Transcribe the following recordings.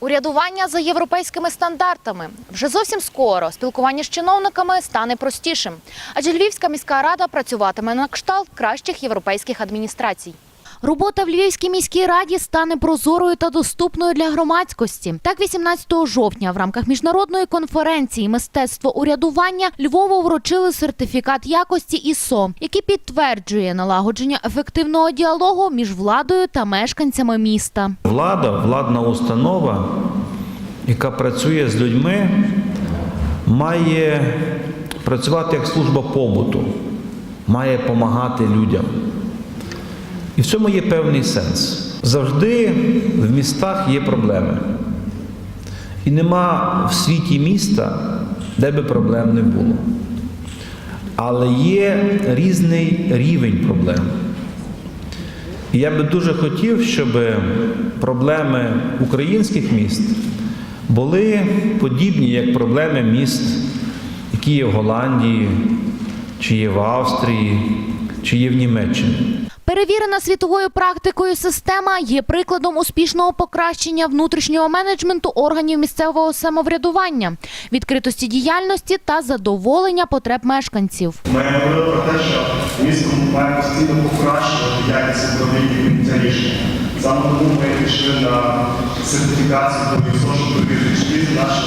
Урядування за європейськими стандартами вже зовсім скоро спілкування з чиновниками стане простішим, адже Львівська міська рада працюватиме на кшталт кращих європейських адміністрацій. Робота в Львівській міській раді стане прозорою та доступною для громадськості. Так, 18 жовтня в рамках міжнародної конференції Мистецтво урядування Львову вручили сертифікат якості ІСО, який підтверджує налагодження ефективного діалогу між владою та мешканцями міста. Влада, владна установа, яка працює з людьми, має працювати як служба побуту, має допомагати людям. І в цьому є певний сенс. Завжди в містах є проблеми. І нема в світі міста, де би проблем не було. Але є різний рівень проблем. І я би дуже хотів, щоб проблеми українських міст були подібні як проблеми міст, які є в Голландії, чи є в Австрії, чи є в Німеччині. Перевірена світовою практикою система є прикладом успішного покращення внутрішнього менеджменту органів місцевого самоврядування, відкритості діяльності та задоволення потреб мешканців. Ми говорили про те, що місто має постійно покращувати якість управління рішення. Саме тому ми пішли на сертифікацію чи дійсно наші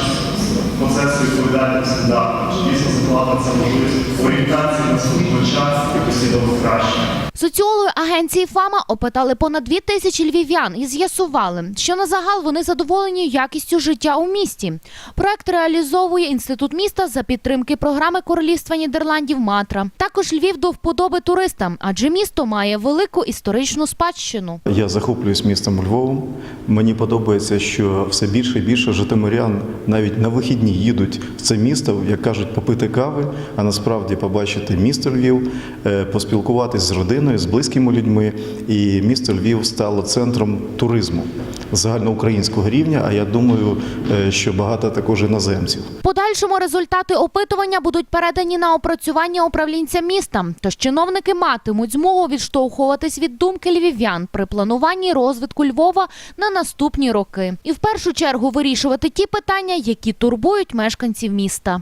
процеси відповідають стандартам, чи дійсно закладається можливість орієнтації на споживача і постійного покращення. Соціологи агенції ФАМА опитали понад дві тисячі львів'ян і з'ясували, що на загал вони задоволені якістю життя у місті. Проект реалізовує інститут міста за підтримки програми Королівства Нідерландів Матра. Також Львів до вподоби туристам, адже місто має велику історичну спадщину. Я захоплююсь містом Львовом. Мені подобається, що все більше і більше житомирян навіть на вихідні їдуть в це місто, як кажуть, попити кави, а насправді побачити місто Львів, е, поспілкуватись з родиною, з близькими людьми. І місто Львів стало центром туризму загальноукраїнського рівня. А я думаю, е, що багато також іноземців. Подальшому результати опитування будуть передані на опрацювання управлінця міста. Тож чиновники матимуть змогу відштовхуватись від думки львів'ян при плануванні розвитку Львова на наступні роки, і в першу чергу вирішувати ті питання, які турбують мешканців міста.